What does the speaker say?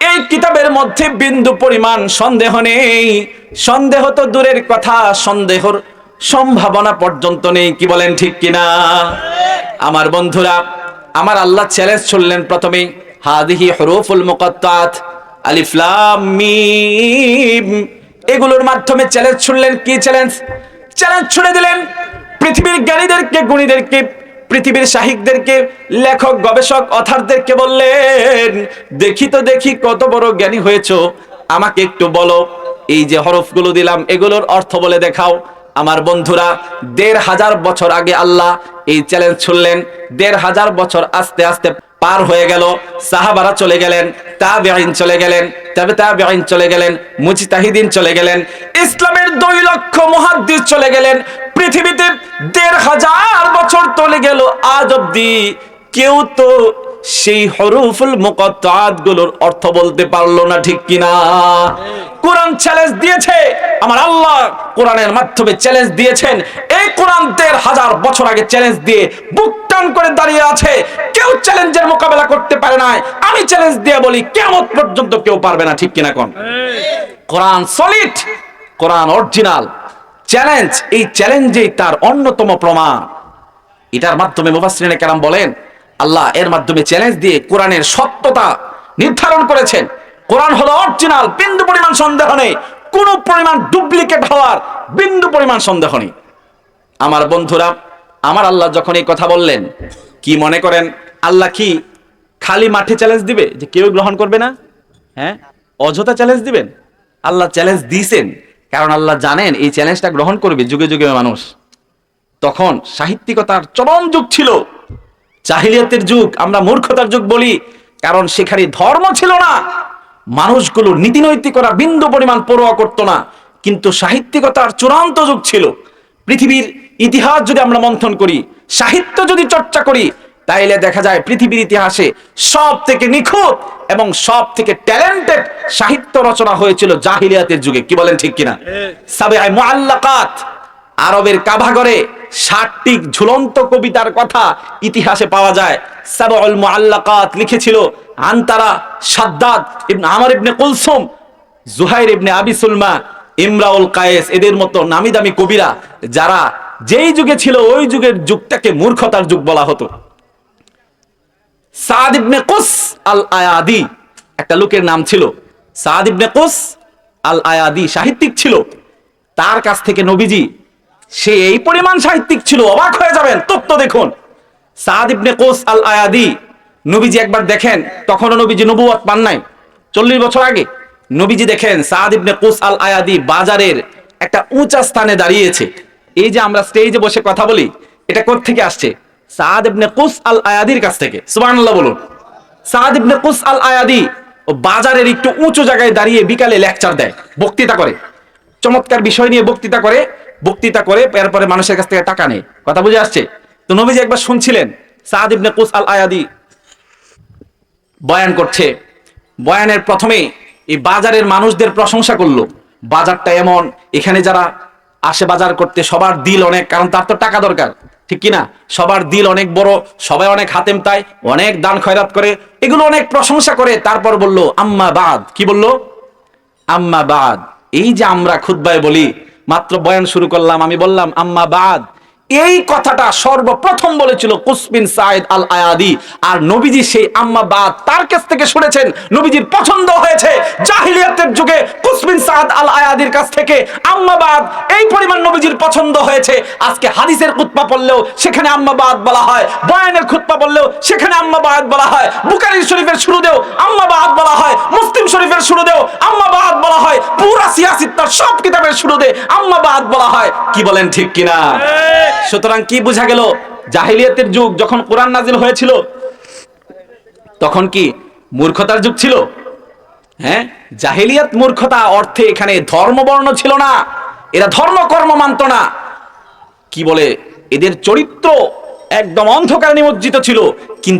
এই কিতাবের মধ্যে বিন্দু পরিমাণ সন্দেহ নেই। সন্দেহ তো দূরের কথা, সন্দেহর সম্ভাবনা পর্যন্ত নেই, কি বলেন ঠিক কিনা? আমার বন্ধুরা, আমার আল্লাহ চ্যালেঞ্জ ছুড়লেন প্রথমে হাদিহি হরুফুল মুকাত্তাত, আলিফ লাম মিম। এগুলোর মাধ্যমে চ্যালেঞ্জ ছুড়লেন কি চ্যালেঞ্জ চ্যালেঞ্জ ছুড়ে দিলেন পৃথিবীর জ্ঞানীদেরকে, গুণীদেরকে পৃথিবীর সাহিকদেরকে লেখক, গবেষক, অথারদেরকে বললেন, দেখি তো, দেখি কত বড় জ্ঞানী হয়েছো। আমাকে একটু বলো, এই যে হরফগুলো দিলাম, এগুলোর অর্থ বলে দেখাও। আমার বন্ধুরা, দেড় হাজার বছর আগে আল্লাহ এই চ্যালেঞ্জ ছুড়লেন। দেড় হাজার বছর আস্তে আস্তে পার হয়ে গেল। সাহাবারা চলে গেলেন, তাবেঈন চলে গেলেন, তবে তাবেঈন চলে গেলেন, মুজিতাহিদিন চলে গেলেন, ইসলামের দুই লক্ষ মুহাদ্দিস চলে গেলেন। পৃথিবীতে দেড় হাজার বছর চলে গেল, আজ অব্দি কেউ তো সেই হরুফুল মুকত্তাতগুলোর অর্থ বলতে পারল না, ঠিক কিনা? কোরআন চ্যালেঞ্জ দিয়েছে, আমার আল্লাহ কোরআনের মাধ্যমে চ্যালেঞ্জ দিয়েছেন। এই কোরআন দেড় হাজার বছর আগে চ্যালেঞ্জ দিয়ে বুক টান করে দাঁড়িয়ে আছে। কেউ চ্যালেঞ্জের মোকাবেলা করতে পারে না আমি চ্যালেঞ্জ দিয়ে বলি কেমন পর্যন্ত কেউ পারবে না, ঠিক কিনা কোন? Quran solid Quran original challenge এই চ্যালেঞ্জেই তার অন্যতম প্রমাণ। এটার মাধ্যমে মুফাসসিরিনে কেরাম বলেন, আল্লাহ এর মাধ্যমে চ্যালেঞ্জ দিয়ে কোরআনের সত্যতা নির্ধারণ করেছেন। কোরআন হলো অরিজিনাল বিন্দু পরিমাণ সন্দেহ নেই। কোন পরিমাণ ডুপ্লিকেট হওয়ার বিন্দু পরিমাণ সন্দেহ নেই। আমার বন্ধুরা, আমার আল্লাহ যখন এই কথা বললেন, কি মনে করেন, আল্লাহ কি খালি মাঠে চ্যালেঞ্জ দিবে যে কেউ গ্রহণ করবে না? হ্যাঁ? অযথা চ্যালেঞ্জ দিবেন? আল্লাহ চ্যালেঞ্জ দিয়েছেন, কারণ আল্লাহ জানেন এই চ্যালেঞ্জটা গ্রহণ করবে যুগে যুগে মানুষ। তখন সাহিত্যিকতার চরম যুগ ছিল। জাহিলিয়াতের যুগ আমরা মূর্খতার যুগ বলি কারণ সেখানে ধর্ম ছিল না। মানুষগুলো নীতিনৈতিকরা বিন্দু পরিমাণ পরোয়া করতো না। কিন্তু সাহিত্যিকতার চূড়ান্ত যুগ ছিল। পৃথিবীর ইতিহাস যদি আমরা মন্থন করি সাহিত্য যদি চর্চা করি তাইলে দেখা যায় পৃথিবীর ইতিহাসে সব থেকে নিখুঁত এবং সব থেকে ট্যালেন্টেড সাহিত্য রচনা হয়েছিল জাহিলিয়াতের যুগে। কি বলেন ঠিক কিনা? সাবে মুআল্লাকাত আরবের কাভাগরে ষাটটি ঝুলন্ত কবিতার কথা ইতিহাসে পাওয়া যায়। সাবউল মুআল্লাকাত লিখেছিল, আনতারা সাদ্দাদ ইবনে আমর ইবনে কুলসুম, জুহাইর ইবনে আবি সুলমা, ইমরাউল কায়েস এদের মতো নামি দামি কবিরা, যারা যেই যুগে ছিল ওই যুগের যুগটাকে মূর্খতার যুগ বলা হতো। সাদ ইবনে কুস আল আয়াদি একটা লোকের নাম ছিল। সাদ ইবনে কুস আল আয়াদি সাহিত্যিক ছিল। তার কাছ থেকে নবীজি সে এই পরিমাণ সাহিত্যিক ছিল, অবাক হয়ে যাবেন। তত্ত্ব দেখুন। সাদ ইবনে কুস আল আয়াদি নবীজি একবার দেখেন, তখনও নবীজি নবুয়ত পান নাই। চল্লিশ বছর আগে নবীজি দেখেন, সাদ ইবনে কুস আল আয়াদি বাজারের একটা উঁচা স্থানে দাঁড়িয়েছে। এই যে আমরা স্টেজে বসে কথা বলি, এটা থেকে আসছে? সাদ ইবনে কুস আল আয়াদির কাছ থেকে। সুবহানাল্লাহ বলুন। সাদ ইবনে কুস আল আয়াদি ও বাজারের একটু উঁচু জায়গায় দাঁড়িয়ে বিকালে লেকচার দেয়, বক্তৃতা করে। চমৎকার বিষয় নিয়ে বক্তৃতা করে। বক্তৃতা করে, এরপরে মানুষের কাছ থেকে টাকা নেয়। কথা বুঝে আসছে? তো নবীজি একবার শুনছিলেন, সাদ ইবনে কুস আল আয়াদি বয়ান করছে। বয়ানের প্রথমে এই বাজারের মানুষদের প্রশংসা করল। বাজারটা এমন, এখানে যারা আসে বাজার করতে, সবার দিল অনেক, কারণ তার তো টাকা দরকার, ঠিক কিনা সবার দিল অনেক বড়, সবাই অনেক হাতেম তাই, অনেক দান খয়রাত করে, এগুলো অনেক প্রশংসা করে। তারপর বলল, আম্মা বাদ। কি বলল? আম্মা বাদ। এই যে আমরা খুদ্বায় বলি মাত্র বয়ান শুরু করলাম, আমি বললাম, আম্মা বাদ এই কথাটা সর্বপ্রথম বলেছিল কুসবিন সাইদ আল আয়াদি আর নবীজি সেই আম্মা বাদ তার কাছ থেকে শুনেছেন, নবীজির পছন্দ হয়েছে জাহিলিয়াতের যুগে কুসবিন সাদ আল আয়াদির কাছ থেকে। আম্মা বাদ এই পরিমাণ নবীজির পছন্দ হয়েছে। আজকে হাদিসের খুতবা পড়লেও সেখানে আম্মা বাদ বলা হয়। বয়ানের খুতপা বললেও সেখানে আম্মা বাদ বলা হয়। বুকারি শরীফের শুরুতেও আম্মা বাদ বলা হয়। মুসলিম শরীফের শুরুতেও বাদ বলা পুরা সিয়াসিত্তার সব কিতাবের শুরুতে আম্মা বাদ বলা হয়। কি বলেন ঠিক কিনা? সুতরাং কি বোঝা গেল? জাহিলিয়াতের যুগ যখন কোরআন নাজিল হয়েছিল তখন কি মূর্খতার যুগ ছিল? হ্যাঁ? জাহিলিয়াত মূর্খতা অর্থে এখানে ধর্মবর্ণ ছিল না। এরা ধর্ম কর্ম মানত না। কি বলে? এদের চরিত্র একদম অন্ধকার নিমজ্জিত ছিল কিন্তু